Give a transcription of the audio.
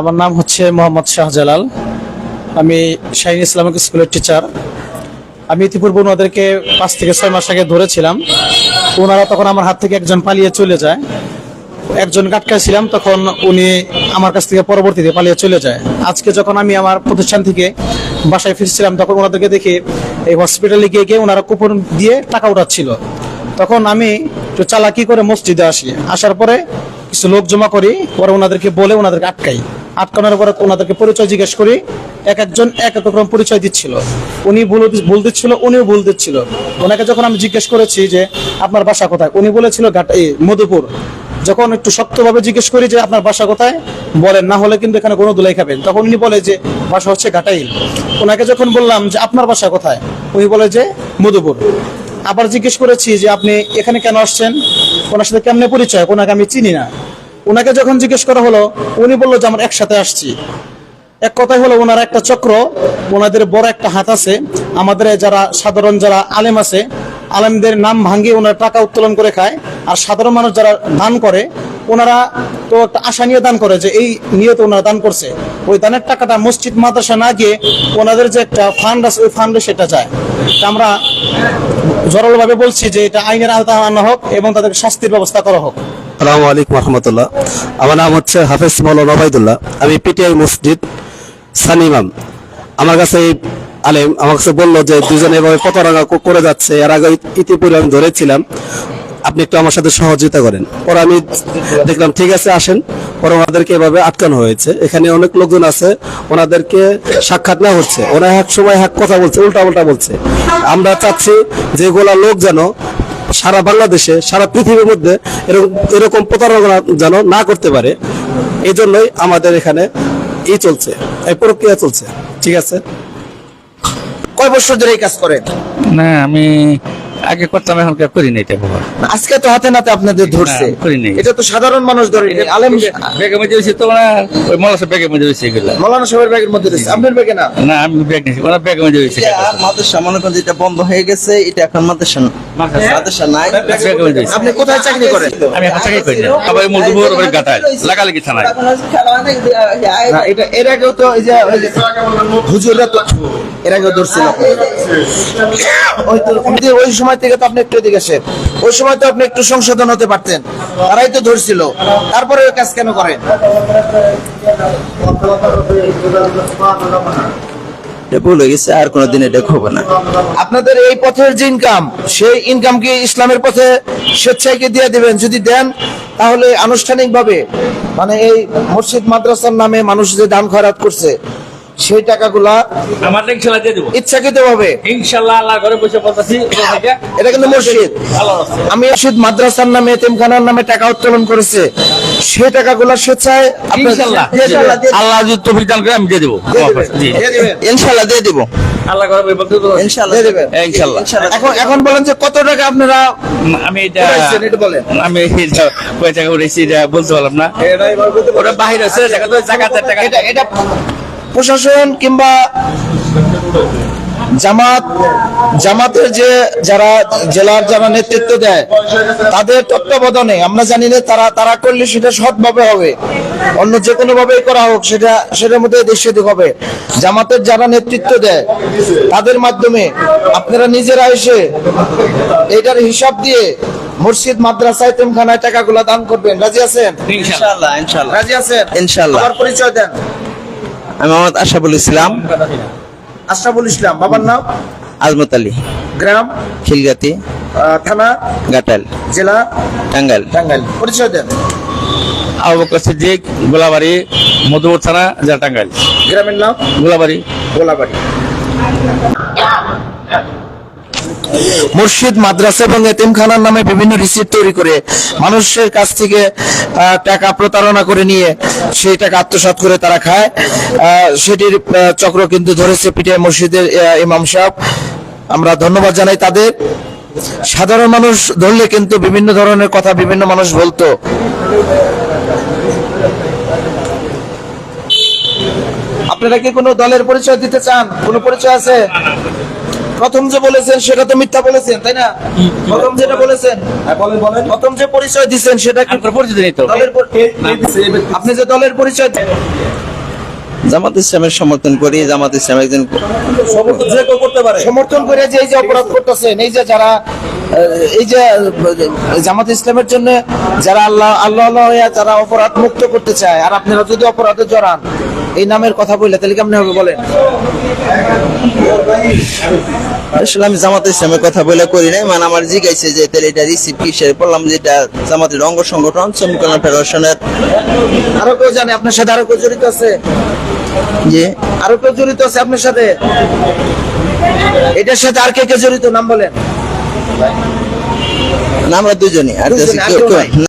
আমার নাম হচ্ছে মোহাম্মদ শাহজালাল। আমি শাহিন ইসলামিক স্কুলের টিচার আমি ইতিপূর্বে ওনাদেরকে পাঁচ থেকে ছয় মাস আগে ধরেছিলাম। ওনারা তখন আমার হাত থেকে একজন পালিয়ে চলে যায়। একজন ছিলাম, তখন উনি আমার কাছ থেকে পরবর্তীতে পালিয়ে চলে যায়। আজকে যখন আমি আমার প্রতিষ্ঠান থেকে বাসায় ফিরছিলাম, তখন ওনাদেরকে দেখি এই হসপিটালে গিয়ে গিয়ে ওনারা কুপন দিয়ে টাকা উঠাচ্ছিল। তখন আমি একটু চালাকি করে মসজিদে আসি। আসার পরে কিছু লোক জমা করি, পরে ওনাদেরকে বলে ওনাদেরকে আটকাই। আটকানোর পরে ওনাদেরকে পরিচয় জিজ্ঞেস করি। এক একজন এক এক রকম পরিচয় দিচ্ছিল। উনি ভুল ভুল দিচ্ছিল, উনিও ভুল দিচ্ছিল। ওনাকে যখন আমি জিজ্ঞেস করেছি যে, আপনার বাসা কোথায়? উনি বলেছিল মধুপুর। যখন একটু শক্তভাবে জিজ্ঞেস করি যে, আপনার বাসা কোথায়? বলেন, না হলে কিন্তু এখানে কোনো দুলাই খাবেন। তখন উনি বলে যে, বাসা হচ্ছে ঘাটাইল। ওনাকে যখন বললাম যে, আপনার বাসা কোথায়? উনি বলে যে, মধুপুর। আবার জিজ্ঞেস করেছি যে, আপনি এখানে কেন আসছেন? ওনার সাথে কেমনে পরিচয়? ওনাকে আমি চিনি না। ওনাকে যখন জিজ্ঞেস করা হলো, উনি বলল যে, আমরা একসাথে আসছি। এক কথাই হলো, ওনার একটা চক্র, ওনাদের বড় একটা হাত আছে। আমাদের যারা সাধারণ যারা আলেম আছে, আলেমদের নাম ভাঙিয়ে ওনারা টাকা উত্তোলন করে খায়। আর সাধারণ মানুষ যারা দান করে ওনারা তো একটা আশা নিয়ে দান করে যে এই নিয়তে ওনারা দান করছে। ওই দানের টাকাটা মসজিদ, মাদ্রাসা না গিয়ে ওনাদের যে একটা ফান্ড আছে, ওই ফান্ডে সেটা যায়। আমরা জরলভাবে বলছি যে এটা আইনের আওতা আনা হোক এবং তাদের শাস্তির ব্যবস্থা করা হোক। আসসালামু আলাইকুম রহমতুল্লাহ। আমার নাম হচ্ছে হাফেজ মৌলানা ওবায়দুল্লাহ। আমি পিটিআই মসজিদ সানিমাম আমার কাছে আলেম আমার কাছে বলল যে দুজনে এভাবে প্রতারণা করে যাচ্ছে। এর আগে ইত- ইতিপূর্বে আমি ধরেছিলাম। আপনি একটু আমার সাথে সহযোগিতা করেন। পরে আমি দেখলাম, ঠিক আছে, আসেন। পরে ওনাদেরকে এভাবে আটকানো হয়েছে। এখানে অনেক লোকজন আছে, ওনাদেরকে সাক্ষাৎ না হচ্ছে। ওরা এক সময় এক কথা বলছে উল্টা উল্টা বলছে। আমরা চাচ্ছি যেগুলা লোক যেন সারা বাংলাদেশে, সারা পৃথিবীর মধ্যে এরকম এরকম প্রতারণা যেন না করতে পারে। এই জন্যই আমাদের এখানে এই চলছে, এই প্রক্রিয়া চলছে। ঠিক আছে? কয় বছর ধরে এই কাজ করেন? না, আমি আগে করতাম এখন কেউ করি না এটা আজকে তো হাতে নাতে আপনাদের ধরছে। না, করি নাই। এটা তো সাধারণ মানুষ ধরে আলেম ব্যাগের মধ্যে হয়েছে তো না ওই মলাসের ব্যাগের মধ্যে হয়েছে এগুলো। মৌলানা সাহেবের ব্যাগের মধ্যে রয়েছে। আপনার ব্যাগে না? না আমি ব্যাগ নিয়েছি ওরা ব্যাগের মধ্যে হয়েছে। আর মাদ্রাসা মনে করেন যেটা বন্ধ হয়ে গেছে এটা এখন মাদ্রাসা মাদ্রাসা নাই ব্যাগের মধ্যে হয়েছে আপনি কোথায় চাকরি করেন আমি চাকরি করি না আবার মজদুর ওই গাটায় লাগালাগি থানায় এটা এর আগেও তো এই যে হুজুররা তো এর আগেও ধরছিল ওই তো ওই- ওই সময় থেকে তো আপনি একটু এদিকে আসেন ওই সময় তো আপনি একটু সংশোধন হতে পারতেন তারাই তো ধরছিল তারপরে ওই কাজ কেন করেন এটা ভুল গেছে আর কোনোদিন এটা হবে না। আপনাদের এই পথের যে ইনকাম সেই ইনকাম কি ইসলামের পথে স্বেচ্ছায় দিয়ে দিবেন? যদি দেন তাহলে আনুষ্ঠানিকভাবে মানে এই মসজিদ মাদ্রাসার নামে মানুষ যে দান খয়রাত করছে সেই টাকাগুলা আমার ইনশাল্লাহ দিয়ে দেবো। ইচ্ছাকৃত ভাবে ইনশাল্লাহ আল্লাহ ঘরে বসে বলতেছি এটা কিন্তু মসজিদ। আমি মসজিদ মাদ্রাসার নামে এতিমখানার নামে টাকা উত্তোলন করেছে। সেই টাকাগুলা স্বেচ্ছায় আল্লাহ যদি তৌফিক দান করে আমি দিয়ে দেবো। দিয়ে দিয়ে দিবেন। ইনশাল্লাহ দিয়ে দিব। এখন এখন বলেন যে কত টাকা আপনারা আমি এটা বলেন। আমি কয় টাকা উঠেছি এটা বলতে পারলাম না। ওটা বাহির আছে এটা প্রশাসন কিংবা জামাত জামাতের যে যারা জেলার যারা নেতৃত্ব দেয় তাদের তত্ত্বাবধানে আমরা জানি না তারা তারা করলে সেটা সৎভাবে হবে। অন্য যে কোনো ভাবেই করা হোক সেটা সেটার মধ্যে দেশে হবে। জামাতের যারা নেতৃত্ব দেয় তাদের মাধ্যমে আপনারা নিজেরা এসে এটার হিসাব দিয়ে মসজিদ মাদ্রাসা এতিমখানায় টাকাগুলা দান করবেন। রাজি আছেন? ইনশাল্লাহ ইনশাল্লাহ রাজি আছেন? ইনশাল্লাহ। আমার পরিচয় দেন। আমি মোহাম্মদ আশাফুল ইসলাম। আশরাফুল ইসলাম বাবার নাম? আজমত আলী। গ্রাম? খিলগাতি। থানা? গাটাল। জেলা? টাঙ্গাইল। টাঙ্গাইল। পরিচয় দেন। আবু বকর সিদ্দিক গোলাবাড়ি মধুপুর থানা জেলা টাঙ্গাইল। গ্রামের নাম? গোলাবাড়ি। গোলাবাড়ি। মসজিদ মাদ্রাসা এবং এতিমখানার নামে বিভিন্ন রিসিপ্ট তৈরি করে মানুষের কাছ থেকে টাকা প্রতারণা করে নিয়ে সেই টাকা আত্মসাৎ করে তারা খায়। সেটির চক্র কিন্তু ধরেছে পিটিআই মসজিদের ইমাম সাহেব। আমরা ধন্যবাদ জানাই তাদের। সাধারণ মানুষ ধরলে কিন্তু বিভিন্ন ধরনের কথা বিভিন্ন মানুষ বলতো। আপনারা কি কোনো দলের পরিচয় দিতে চান? কোনো পরিচয় আছে? প্রথম যে বলেছেন সেটা তো মিথ্যা বলেছেন তাই না? প্রথম যেটা বলেছেন বলেন বলেন। প্রথম যে পরিচয় দিচ্ছেন সেটা কি? পরিচয় পরিচিত নেই তো। দলের পর- আপনি যে দলের পরিচয় জামাত ইসলামের সমর্থন করি জামাত ইসলাম একজন সমর্থন করে যে এই যে অপরাধ করতেছেন এই যে যারা এই যে জামাত ইসলামের জন্য যারা আল্লাহ আল্লাহ আল্লাহ হইয়া যারা অপরাধ মুক্ত করতে চায় আর আপনারা যদি অপরাধে জড়ান এই নামের কথা বললে তাহলে কেমন হবে বলেন? আসলে আমি জামাত ইসলামের কথা বলে করি নাই মানে আমার জিজ্ঞাসা যে তাহলে এটা রিসিভ কিসের? বললাম যে এটা জামাতের অঙ্গ সংগঠন শ্রমিক কল্যাণ ফেডারেশনের। আরও কেউ জানে আপনার সাথে আরও কেউ জড়িত আছে? যে আরও কেউ জড়িত আছে আপনার সাথে? এটার সাথে আর কে কে জড়িত? নাম বলেন। আমরা দুজনই। আর